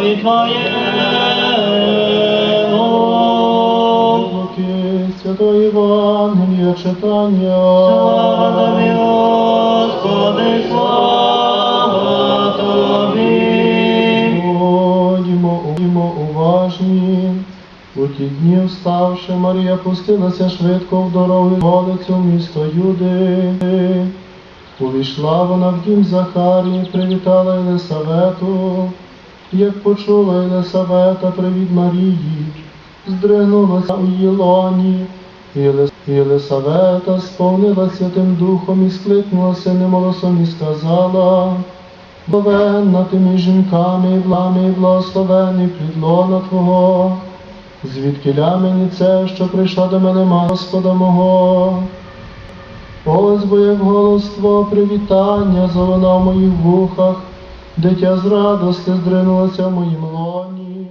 Твоєму. Луки, Святого Євангелія читання. Слава Тобі, Господи, слава Тобі. Будьмо, будьмо уважні. У ті дні вставши, Марія пустилася швидко в дорогу вулицю місто Юди. Увійшла вона в дім Захарії, привітала Єлисавету. Як почула Єлисавета привіт Марії, здригнулася у її лоні. Єлис- Єлисавета сповнила Святим Духом і скликнулася немолосом і сказала, Благовенна ти між жінками, і влами, і благословений плід лона Твого. Звідки мені це, що прийшла до мене Господа мого? Ось бо як голос Твого привітання залунав в моїх вухах, дитя з радости здринулося в моїм лоні.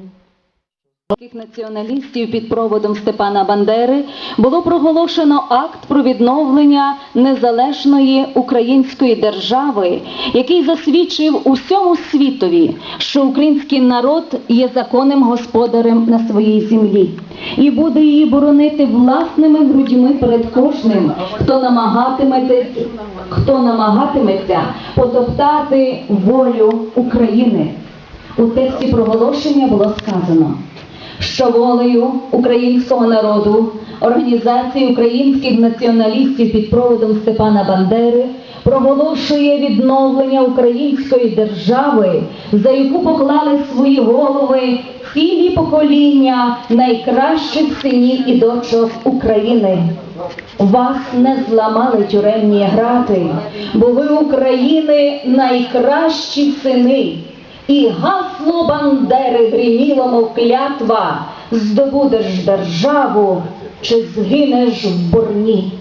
Націоналістів під проводом Степана Бандери було проголошено акт про відновлення незалежної української держави, який засвідчив усьому світові, що український народ є законним господарем на своїй землі і буде її боронити власними грудьми перед кожним, хто намагатиметься, хто намагатиметься потоптати волю України. У тексті проголошення було сказано, що волею українського народу Організації українських націоналістів під проводом Степана Бандери проголошує відновлення української держави, за яку поклали свої голови цілі покоління найкращих синів і дочок України. Вас не зламали тюремні грати, бо ви України найкращі сини. І гасло Бандери гриміло, мов клятва, здобудеш державу чи згинеш в бурні.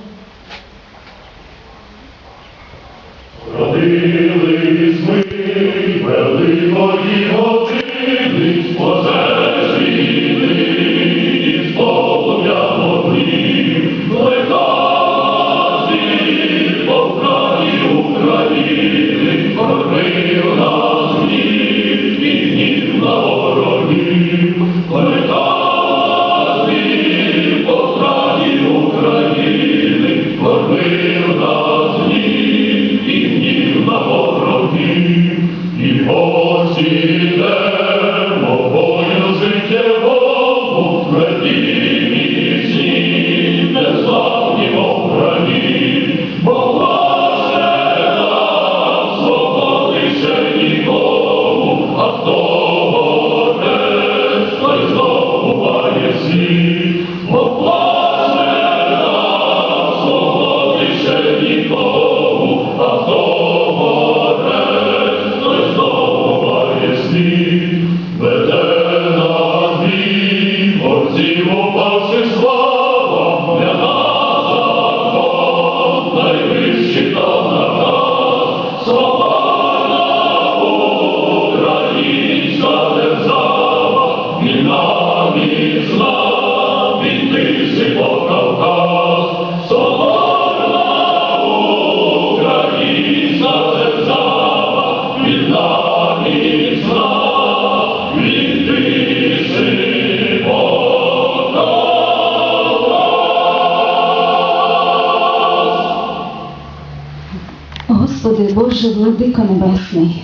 Господи Боже, владико Небесний,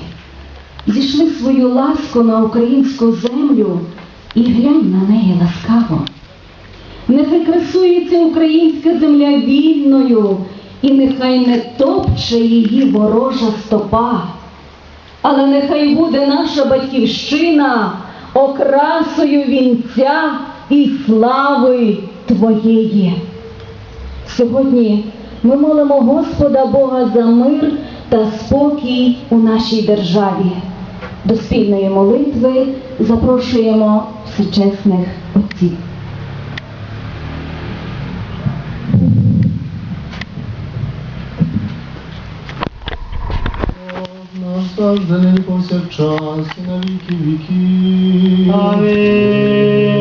зійшли свою ласку на українську землю і глянь на неї ласкаво. Нехай красується українська земля вільною, і нехай не топче її ворожа стопа. Але нехай буде наша батьківщина окрасою вінця і слави Твоєї. Сьогодні ми молимо Господа Бога за мир та спокій у нашій державі. До спільної молитви запрошуємо се чеснах ти. Наслаждане по всяк час и на веки веки. Аминь.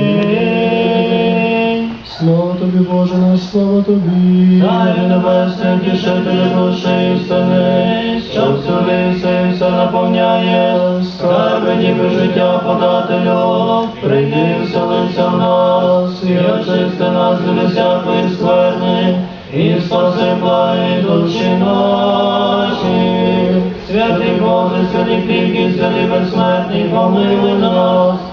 Слава тобі, Боже наш, слава тобі. Царю небесний, тішителю душі і істини, що всюди все і все наповняє, скарбені ніби життя подателю, прийди вселися в нас, і очисти нас від всякої скверни, і спаси благі душі наші. Святий Боже, святий кріпкий, святий безсмертний, помилуй нас.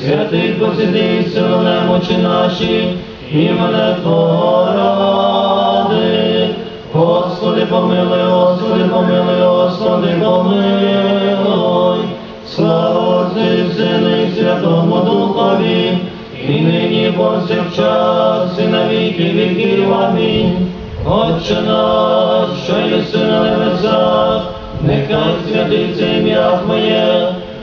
святий посиди, силу немочі наші, імене Твого ради. Господи, помилуй, Господи, помилуй, Господи, помилуй. Слава Отцю і Сину і Святому Духові, і нині повсякчас, і на віки віків. Амінь. Отче наш, що єси на небесах, нехай святиться ім'я Твоє,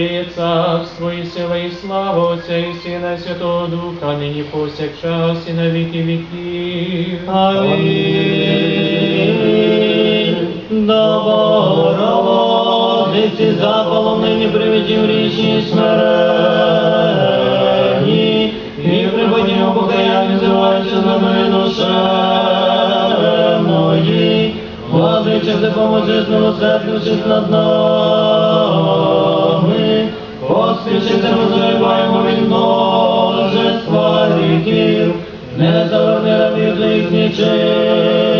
Твоє царство і сила, і слава Отця і Сина, і Святого Духа, нині повсякчас і на віки віків. Амінь. До Богородиці запалом нині приведім річні смиренні, і приподнімо покаяння, зиваючи з нами душевної. Владиче, допоможи з змилосердившись над нами, поспішити розриваємо від множества гріхів, не завернемо від твоїх нічим,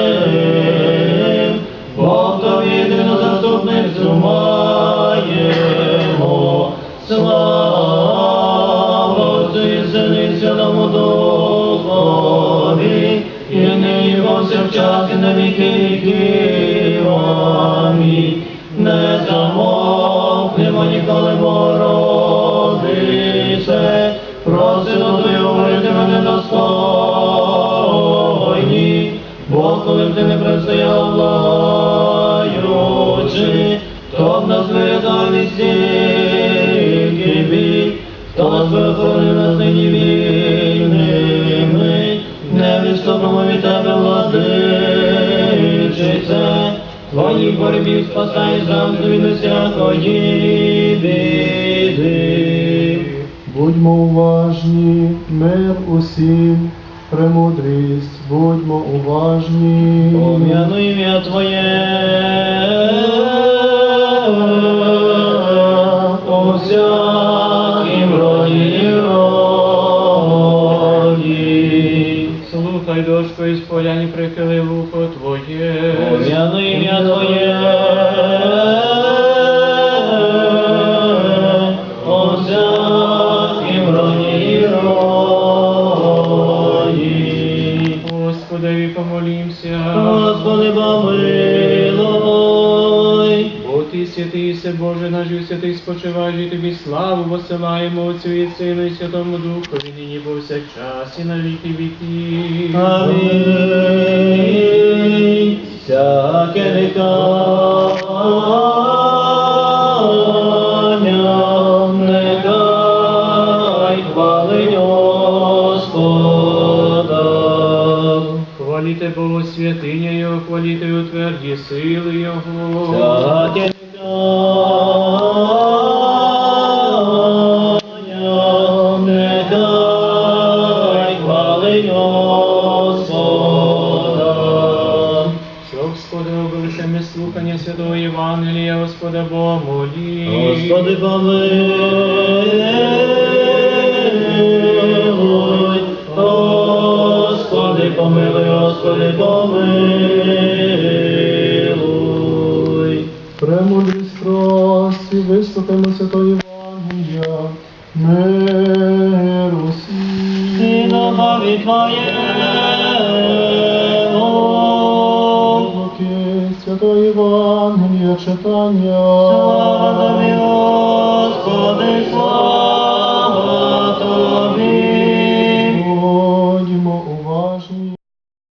просимо Твою говорити мене достойні, бо коли б ти не предстояв лаючи, то б нас вирятував від стільки бід, хто нас нині вільними, не відступимо від тебе, владичице, твоїх боротьбів спасай завжди від усякої біди. Будьмо уважні, мир усім, премудрість, будьмо уважні. Пом'яну ім'я Твоє, у всякім роді і роді. Слухай, дошко із поляні, прихили вухо Твоє. Пом'яну ім'я Твоє, у всякім І святий спочиваєш, і Тобі славу посилаємо Отцю і Сину і Святому Духові, нині повсякчас і на віки віків. Амінь. Всяке Господа. Хваліте Богу святиня Його, хваліте у тверді сили Його. Господи помилуй, Господи помилуй, Господи помилуй. Премолі страсті виступимо Святої Євангелія, миру Синові Твоєму. Святої Євангелія, Священне читання. Слава тобі, Господи, слава тобі.